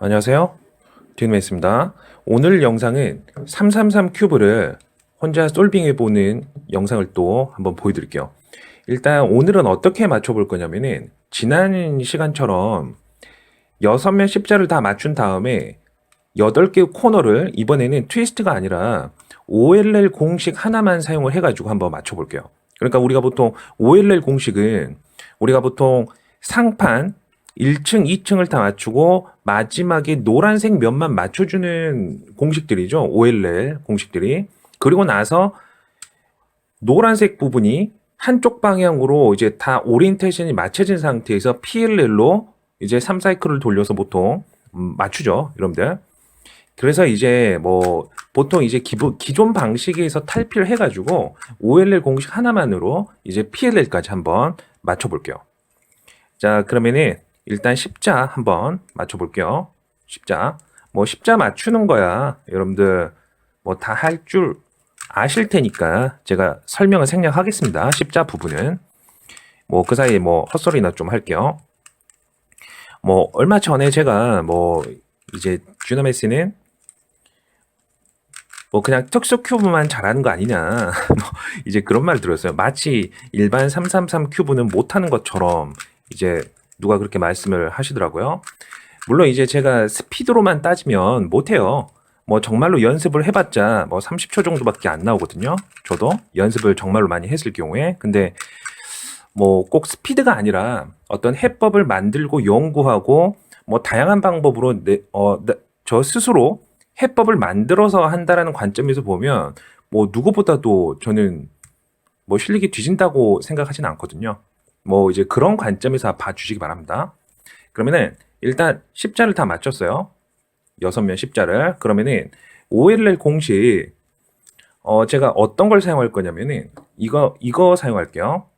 안녕하세요. 딘메이스입니다. 오늘 영상은 333 큐브를 혼자 솔빙해 보는 영상을 또 한번 보여드릴게요. 일단 오늘은 어떻게 맞춰볼 거냐면은 지난 시간처럼 6면 십자를 다 맞춘 다음에 8개 코너를 이번에는 트위스트가 아니라 OLL 공식 하나만 사용을 해가지고 한번 맞춰볼게요. 그러니까 우리가 보통 OLL 공식은 우리가 보통 상판 1층, 2층을 다 맞추고 마지막에 노란색 면만 맞춰주는 공식들이죠. OLL 공식들이. 그리고 나서 노란색 부분이 한쪽 방향으로 이제 다 오리엔테이션이 맞춰진 상태에서 PLL로 이제 3사이클을 돌려서 보통 음, 맞추죠. 여러분들. 그래서 이제 뭐 보통 이제 기본 기존 방식에서 탈피를 해가지고 OLL 공식 하나만으로 이제 PLL까지 한번 맞춰볼게요. 자 그러면은 일단 십자 한번 맞춰볼게요. 십자 뭐 십자 맞추는 거야 여러분들 뭐 다 할 줄 아실 테니까 제가 설명을 생략하겠습니다. 십자 부분은 뭐 그 사이에 뭐 헛소리나 좀 할게요. 뭐 얼마 전에 제가 뭐 이제 주나메스는 뭐 그냥 특수 큐브만 잘하는 거 아니냐 뭐 이제 그런 말 들었어요. 마치 일반 333 큐브는 못하는 것처럼 이제 누가 그렇게 말씀을 하시더라고요. 물론 이제 제가 스피드로만 따지면 못해요. 뭐 정말로 연습을 해봤자 뭐 30초 정도밖에 안 나오거든요. 저도 연습을 정말로 많이 했을 경우에. 근데 뭐 꼭 스피드가 아니라 어떤 해법을 만들고 연구하고 뭐 다양한 방법으로 내, 어, 나- 저 스스로 해법을 만들어서 한다라는 관점에서 보면 뭐 누구보다도 저는 뭐 실력이 뒤진다고 생각하진 않거든요. 뭐 이제 그런 관점에서 봐주시기 바랍니다. 그러면은 일단 십자를 다 맞췄어요. 여섯 면 십자를. 그러면은 OLL 공식 어 제가 어떤 걸 사용할 거냐면은 이거 이거 사용할게요.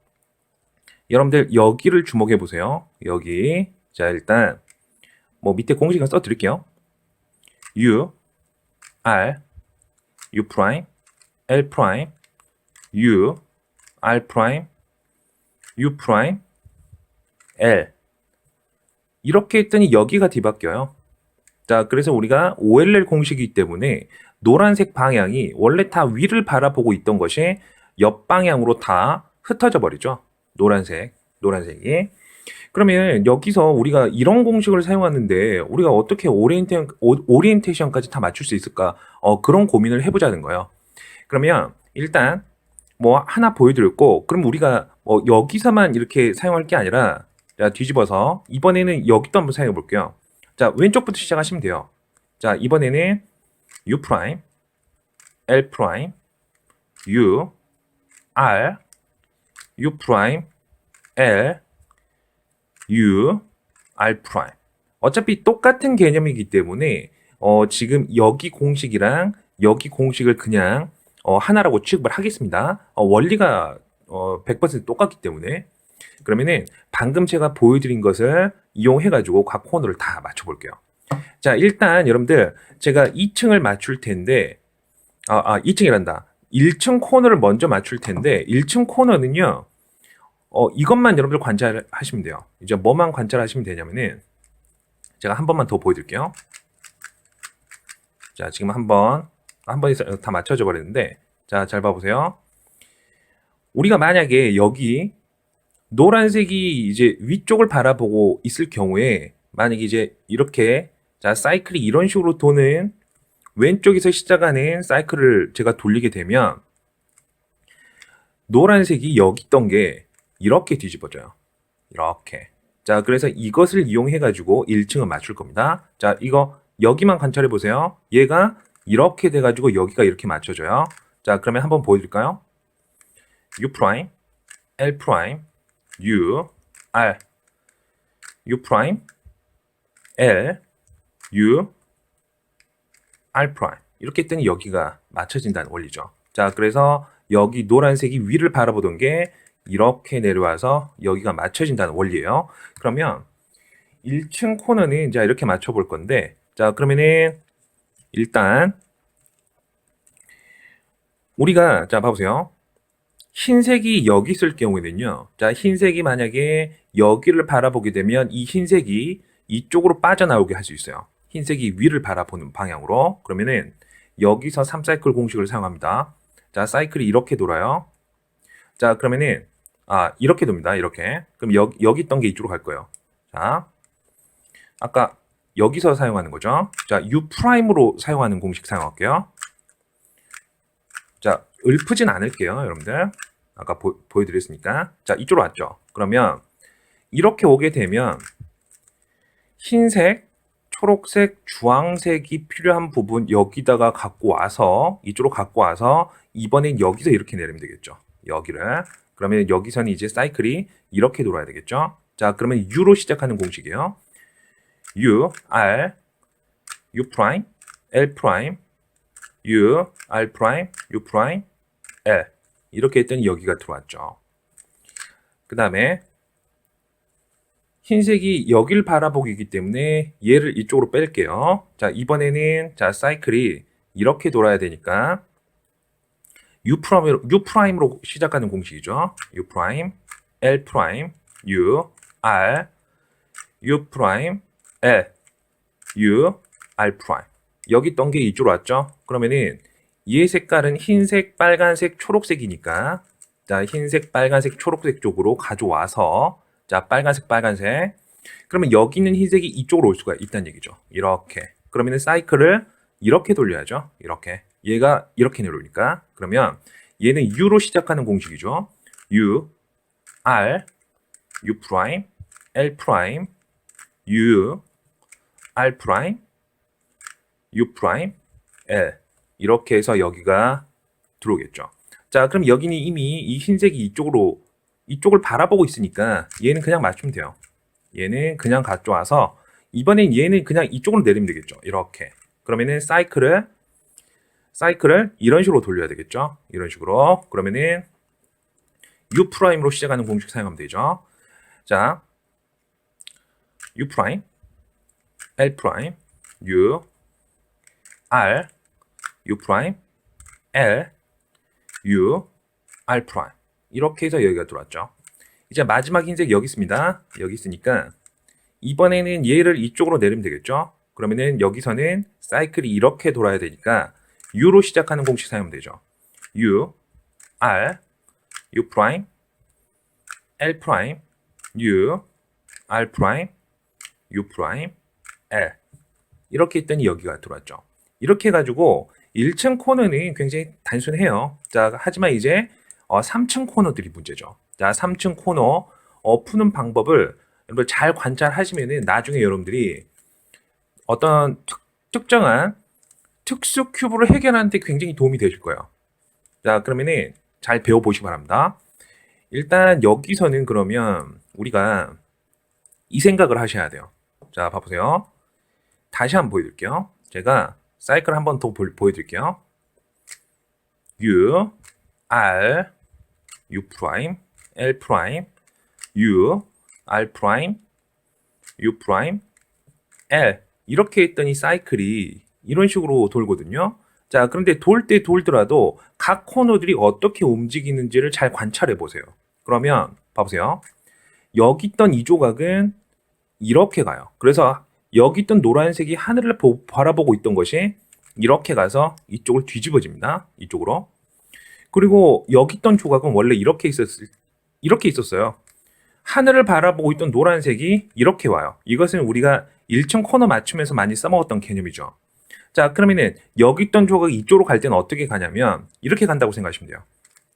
여러분들 여기를 주목해 보세요. 여기 자 일단 뭐 밑에 공식을 써 드릴게요. U R U 프라임 L 프라임 U R 프라임 U 프라임 L 이렇게 했더니 여기가 뒤바뀌어요. 자, 그래서 우리가 OLL 공식이기 때문에 노란색 방향이 원래 다 위를 바라보고 있던 것이 옆 방향으로 다 흩어져 버리죠. 노란색, 노란색이. 그러면 여기서 우리가 이런 공식을 사용하는데 우리가 어떻게 오리엔테, 오- 오리엔테이션까지 다 맞출 수 있을까? 어, 그런 고민을 해보자는 거예요. 그러면 일단 뭐 하나 보여드렸고, 그럼 우리가 뭐 여기서만 이렇게 사용할 게 아니라 자, 뒤집어서 이번에는 여기도 한번 사용해 볼게요. 자, 왼쪽부터 시작하시면 돼요. 자, 이번에는 U 프라임, L 프라임, U, R, U 프라임, L, U, R 프라임. 어차피 똑같은 개념이기 때문에 어, 지금 여기 공식이랑 여기 공식을 그냥 어, 하나라고 취급을 하겠습니다. 어, 원리가 어, 100% 똑같기 때문에 그러면은 방금 제가 보여드린 것을 이용해가지고 각 코너를 다 맞춰볼게요. 자, 일단 여러분들 제가 2층을 맞출 텐데, 아, 아 2층이란다. 1층 코너를 먼저 맞출 텐데, 1층 코너는요, 어, 이것만 여러분들 관찰하시면 돼요. 이제 뭐만 관찰하시면 되냐면은, 제가 한 번만 더 보여드릴게요. 자, 지금 한 번, 한 번에 다 맞춰져 버렸는데, 자, 잘 봐보세요. 우리가 만약에 여기 노란색이 이제 위쪽을 바라보고 있을 경우에 만약에 이제 이렇게 자 사이클이 이런 식으로 도는 왼쪽에서 시작하는 사이클을 제가 돌리게 되면 노란색이 여기 있던 게 이렇게 뒤집어져요. 이렇게. 자, 그래서 이것을 이용해 가지고 1층을 맞출 겁니다. 자, 이거 여기만 관찰해 보세요. 얘가 이렇게 돼 가지고 여기가 이렇게 맞춰져요. 자, 그러면 한번 보여 드릴까요? U 프라임, L 프라임, U, R, U 프라임, L, U, R 프라임. 이렇게 했더니 여기가 맞춰진다는 원리죠. 자, 그래서 여기 노란색이 위를 바라보던 게 이렇게 내려와서 여기가 맞춰진다는 원리예요. 그러면 1층 코너는 이제 이렇게 맞춰 볼 건데, 자, 그러면은 일단 우리가 자 봐보세요. 흰색이 여기 있을 경우에는요. 자, 흰색이 만약에 여기를 바라보게 되면 이 흰색이 이쪽으로 빠져나오게 할 수 있어요. 흰색이 위를 바라보는 방향으로 그러면은 여기서 3사이클 공식을 사용합니다. 자, 사이클이 이렇게 돌아요. 자, 그러면은 아, 이렇게 돕니다. 이렇게. 그럼 여기 여기 있던 게 이쪽으로 갈 거예요. 자. 아까 여기서 사용하는 거죠. 자, U 프라임으로 사용하는 공식 사용할게요. 자, 읊으진 않을게요, 여러분들. 아까 보, 보여드렸으니까. 자, 이쪽으로 왔죠. 그러면 이렇게 오게 되면 흰색, 초록색, 주황색이 필요한 부분 여기다가 갖고 와서 이쪽으로 갖고 와서 이번엔 여기서 이렇게 내리면 되겠죠. 여기를. 그러면 여기서는 이제 사이클이 이렇게 돌아야 되겠죠. 자, 그러면 U로 시작하는 공식이에요. U, R, U 프라임, L 프라임, U, R 프라임, U 프라임, L. 이렇게 했더니 여기가 들어왔죠. 그 다음에 흰색이 여길 바라보기이기 때문에 얘를 이쪽으로 뺄게요. 자, 이번에는 자, 사이클이 이렇게 돌아야 되니까 U 프라임으로, U 프라임으로 시작하는 공식이죠. U 프라임, L 프라임, U, R, U 프라임, L, U, R 프라임. 여기 있던 게 이쪽으로 왔죠? 그러면은 얘 색깔은 흰색, 빨간색, 초록색이니까 자, 흰색, 빨간색, 초록색 쪽으로 가져와서 자, 빨간색, 빨간색. 그러면 여기 있는 흰색이 이쪽으로 올 수가 있다는 얘기죠. 이렇게. 그러면은 사이클을 이렇게 돌려야죠. 이렇게. 얘가 이렇게 내려오니까. 그러면 얘는 U로 시작하는 공식이죠. U, R, U L U, R 프라임, U 프라임, L. 이렇게 해서 여기가 들어오겠죠. 자, 그럼 여기는 이미 이 흰색이 이쪽으로 이쪽을 바라보고 있으니까 얘는 그냥 맞추면 돼요. 얘는 그냥 가져와서 이번엔 얘는 그냥 이쪽으로 내리면 되겠죠. 이렇게. 그러면은 사이클을 사이클을 이런 식으로 돌려야 되겠죠. 이런 식으로. 그러면은 U 프라임으로 시작하는 공식 사용하면 되죠. 자, U 프라임, L 프라임, U, R, U 프라임, L, U, R 프라임. 이렇게 해서 여기가 들어왔죠. 이제 마지막 흰색 여기 있습니다. 여기 있으니까 이번에는 얘를 이쪽으로 내리면 되겠죠. 그러면은 여기서는 사이클이 이렇게 돌아야 되니까 U로 시작하는 공식 사용하면 되죠. U, R, U 프라임, L 프라임, U, R 프라임, U 프라임, L 이렇게 했더니 여기가 들어왔죠. 이렇게 해가지고 1층 코너는 굉장히 단순해요. 자, 하지만 이제 어, 3층 코너들이 문제죠. 자, 3층 코너 어, 푸는 방법을 여러분들 잘 관찰하시면은 나중에 여러분들이 어떤 특, 특정한 특수 큐브를 해결하는 데 굉장히 도움이 되실 거예요. 자, 그러면은 잘 배워보시기 바랍니다. 일단 여기서는 그러면 우리가 이 생각을 하셔야 돼요. 자, 봐보세요. 다시 한번 보여드릴게요. 제가 사이클 한 번 더 보여드릴게요. U, R, U 프라임, L 프라임, U, R 프라임, U 프라임, L 이렇게 했더니 사이클이 이런 식으로 돌거든요. 자, 그런데 돌 때 돌더라도 각 코너들이 어떻게 움직이는지를 잘 관찰해 보세요. 그러면 봐보세요. 여기 있던 이 조각은 이렇게 가요. 그래서 여기 있던 노란색이 하늘을 보, 바라보고 있던 것이 이렇게 가서 이쪽을 뒤집어집니다. 이쪽으로. 그리고 여기 있던 조각은 원래 이렇게 있었을 이렇게 있었어요. 하늘을 바라보고 있던 노란색이 이렇게 와요. 이것은 우리가 1층 코너 맞춤에서 많이 써먹었던 개념이죠. 자, 그러면은 여기 있던 조각이 이쪽으로 갈 때는 어떻게 가냐면 이렇게 간다고 생각하시면 돼요.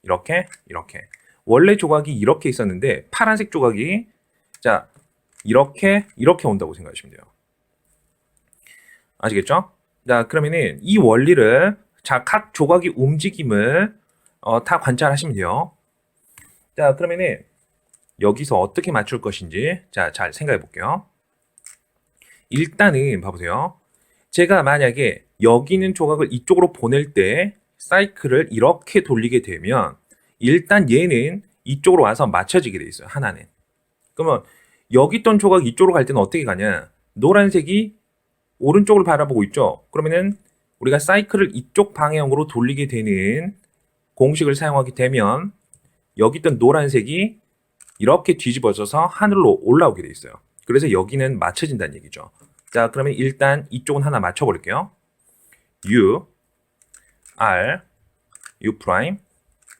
이렇게, 이렇게. 원래 조각이 이렇게 있었는데 파란색 조각이 자, 이렇게, 이렇게 온다고 생각하시면 돼요. 아시겠죠? 자, 그러면은 이 원리를 자, 각 조각의 움직임을 어, 다 관찰하시면 돼요. 자, 그러면은 여기서 어떻게 맞출 것인지 자, 잘 생각해 볼게요. 일단은 봐보세요. 제가 만약에 여기 있는 조각을 이쪽으로 보낼 때 사이클을 이렇게 돌리게 되면 일단 얘는 이쪽으로 와서 맞춰지게 돼 있어요. 하나는. 그러면 여기 있던 조각 이쪽으로 갈 때는 어떻게 가냐? 노란색이 오른쪽을 바라보고 있죠. 그러면은 우리가 사이클을 이쪽 방향으로 돌리게 되는 공식을 사용하게 되면 여기 있던 노란색이 이렇게 뒤집어져서 하늘로 올라오게 돼 있어요. 그래서 여기는 맞춰진다는 얘기죠. 자, 그러면 일단 이쪽은 하나 맞춰버릴게요. U, R, U 프라임,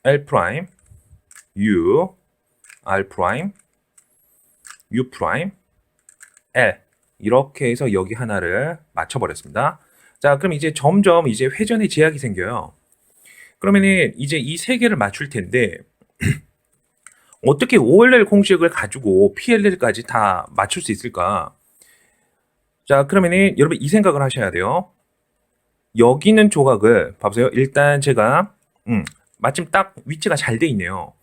L 프라임, U, R 프라임, U 프라임, L. 이렇게 해서 여기 하나를 맞춰버렸습니다. 자, 그럼 이제 점점 이제 회전의 제약이 생겨요. 그러면은 이제 이 세 개를 맞출 텐데, 어떻게 OLL 공식을 가지고 PLL까지 다 맞출 수 있을까? 자, 그러면은 여러분 이 생각을 하셔야 돼요. 여기 있는 조각을 봐보세요. 일단 제가 음, 마침 딱 위치가 잘 돼 있네요.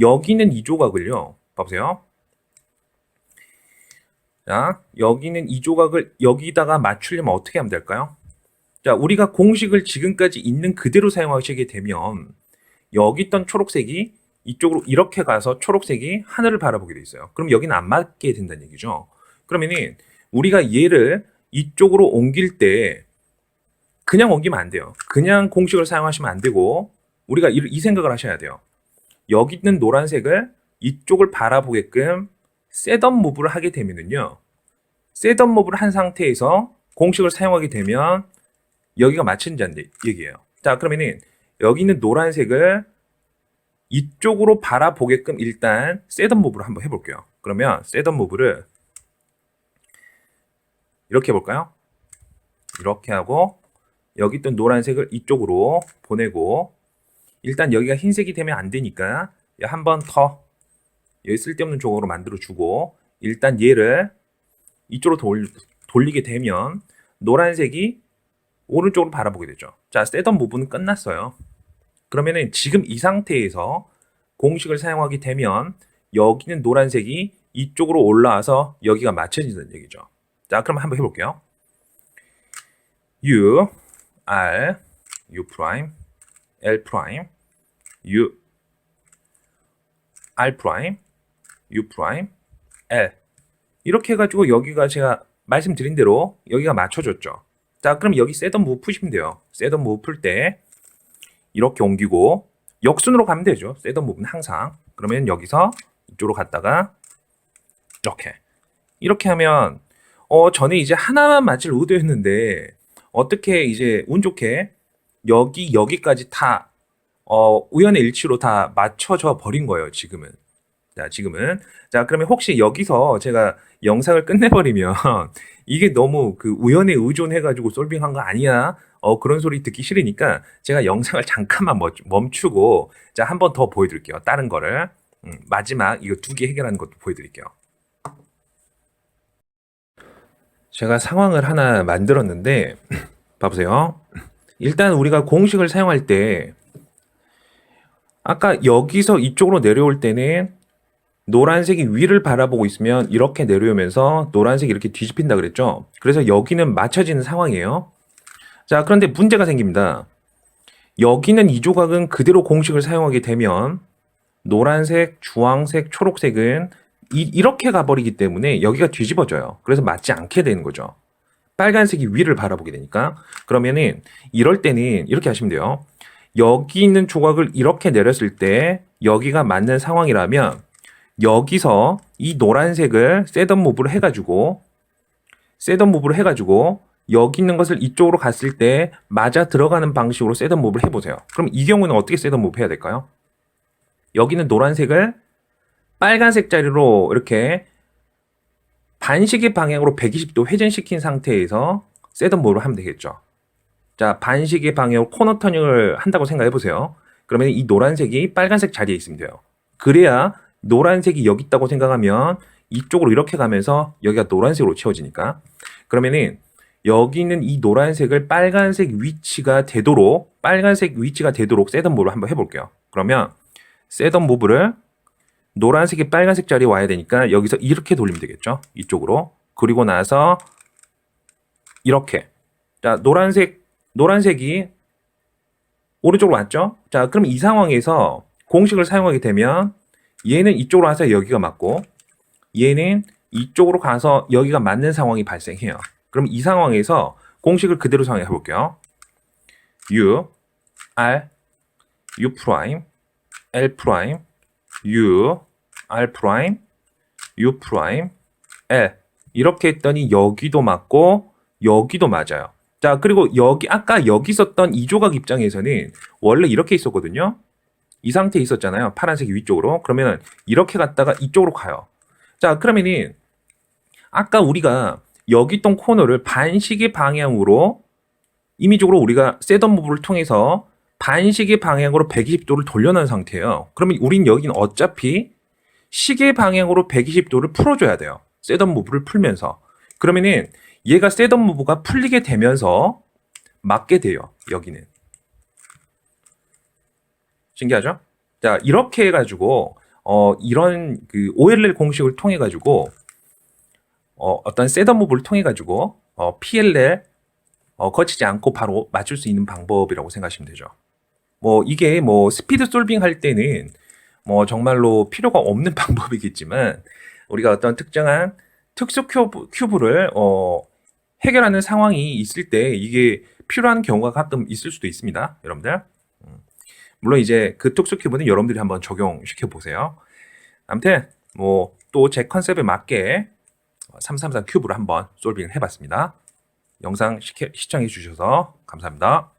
여기 있는 이 조각을요. 봐보세요. 자, 여기 있는 이 조각을 여기다가 맞추려면 어떻게 하면 될까요? 자, 우리가 공식을 지금까지 있는 그대로 사용하시게 되면 여기 있던 초록색이 이쪽으로 이렇게 가서 초록색이 하늘을 바라보게 돼 있어요. 그럼 여기는 안 맞게 된다는 얘기죠. 그러면은 우리가 얘를 이쪽으로 옮길 때 그냥 옮기면 안 돼요. 그냥 공식을 사용하시면 안 되고 우리가 이, 이 생각을 하셔야 돼요. 여기 있는 노란색을 이쪽을 바라보게끔 셋업 무브를 하게 되면은요. 셋업 무브를 한 상태에서 공식을 사용하게 되면 여기가 얘- 얘기예요. 자, 그러면은 여기 있는 노란색을 이쪽으로 바라보게끔 일단 셋업 무브를 한번 해볼게요. 그러면 셋업 무브를 이렇게 해볼까요? 이렇게 하고 여기 있던 노란색을 이쪽으로 보내고 일단 여기가 흰색이 되면 안 되니까 한 번 더 여기 쓸데없는 조각으로 만들어 주고 일단 얘를 이쪽으로 돌, 돌리게 되면 노란색이 오른쪽으로 바라보게 되죠. 자, 셋업 부분은 끝났어요. 그러면은 지금 이 상태에서 공식을 사용하게 되면 여기는 노란색이 이쪽으로 올라와서 여기가 맞춰진다는 얘기죠. 자, 그럼 한번 해볼게요. U, R, U 프라임, L 프라임, U, R 프라임, U 프라임, L 이렇게 해가지고 여기가 제가 말씀드린 대로 여기가 맞춰졌죠. 자, 그럼 여기 셋업 무브 푸시면 돼요. 셋업 무브 풀 때 이렇게 옮기고 역순으로 가면 되죠. 셋업 무브는 항상. 그러면 여기서 이쪽으로 갔다가 이렇게 이렇게 하면 어 전에 이제 하나만 맞을 의도였는데 어떻게 이제 운 좋게 여기 여기까지 다 어, 우연의 일치로 다 맞춰져 버린 거예요. 지금은. 자, 지금은. 자, 그러면 혹시 여기서 제가 영상을 끝내버리면 이게 너무 그 우연에 의존해가지고 솔빙한 거 아니야? 어, 그런 소리 듣기 싫으니까 제가 영상을 잠깐만 멈- 멈추고 자, 한 번 더 보여드릴게요. 다른 거를. 음, 마지막 이거 두 개 해결하는 것도 보여드릴게요. 제가 상황을 하나 만들었는데 봐보세요. 일단 우리가 공식을 사용할 때 아까 여기서 이쪽으로 내려올 때는 노란색이 위를 바라보고 있으면 이렇게 내려오면서 노란색이 이렇게 뒤집힌다 그랬죠. 그래서 여기는 맞춰지는 상황이에요. 자, 그런데 문제가 생깁니다. 여기는 이 조각은 그대로 공식을 사용하게 되면 노란색, 주황색, 초록색은 이, 렇게 가버리기 때문에 여기가 뒤집어져요. 그래서 맞지 않게 되는 거죠. 빨간색이 위를 바라보게 되니까. 그러면은 이럴 때는 이렇게 하시면 돼요. 여기 있는 조각을 이렇게 내렸을 때 여기가 맞는 상황이라면 여기서 이 노란색을 셋업 무브를 해가지고 셋업 무브를 해가지고 여기 있는 것을 이쪽으로 갔을 때 맞아 들어가는 방식으로 셋업 무브를 해보세요. 그럼 이 경우는 어떻게 셋업 무브 해야 될까요? 여기는 노란색을 빨간색 자리로 이렇게 반시계 방향으로 120도 회전시킨 상태에서 셋업 무브를 하면 되겠죠. 자, 반시계 방향으로 코너 터닝을 한다고 생각해 보세요. 그러면 이 노란색이 빨간색 자리에 있으면 돼요. 그래야 노란색이 여기 있다고 생각하면 이쪽으로 이렇게 가면서 여기가 노란색으로 채워지니까. 그러면은 여기 있는 이 노란색을 빨간색 위치가 되도록 빨간색 위치가 되도록 셋업 무브를 한번 해볼게요. 그러면 셋업 무브를 노란색이 빨간색 자리에 와야 되니까 여기서 이렇게 돌리면 되겠죠. 이쪽으로. 그리고 나서 이렇게. 자, 노란색 노란색이 오른쪽으로 왔죠? 자, 그럼 이 상황에서 공식을 사용하게 되면 얘는 이쪽으로 와서 여기가 맞고 얘는 이쪽으로 가서 여기가 맞는 상황이 발생해요. 그럼 이 상황에서 공식을 그대로 사용해 볼게요. U, R, U 프라임, L 프라임, U, R 프라임, U 프라임, L 이렇게 했더니 여기도 맞고 여기도 맞아요. 자, 그리고 여기 아까 여기 있었던 이 조각 입장에서는 원래 이렇게 있었거든요. 이 상태에 있었잖아요. 파란색이 위쪽으로. 그러면 이렇게 갔다가 이쪽으로 가요. 자, 그러면은 아까 우리가 여기 있던 코너를 반시계 방향으로 임의적으로 우리가 셋업 무브를 통해서 반시계 방향으로 120도를 돌려놓은 상태예요. 그러면 우린 여기는 어차피 시계 방향으로 120도를 풀어줘야 돼요. 셋업 무브를 풀면서. 그러면은 얘가 셋업 무브가 풀리게 되면서 맞게 돼요. 여기는. 신기하죠? 자, 이렇게 해가지고, 어, 이런 그 OLL 공식을 통해가지고, 어, 어떤 셋업 무브를 통해가지고, 어, PLL, 어, 거치지 않고 바로 맞출 수 있는 방법이라고 생각하시면 되죠. 뭐, 이게 뭐, 스피드 솔빙 할 때는 뭐, 정말로 필요가 없는 방법이겠지만, 우리가 어떤 특정한 특수 큐브, 큐브를, 어, 해결하는 상황이 있을 때 이게 필요한 경우가 가끔 있을 수도 있습니다. 여러분들. 음. 물론 이제 그 특수 큐브는 여러분들이 한번 적용시켜 보세요. 아무튼 뭐 또 제 컨셉에 맞게 333 큐브를 한번 솔빙을 해봤습니다. 영상 시켜- 시청해 주셔서 감사합니다.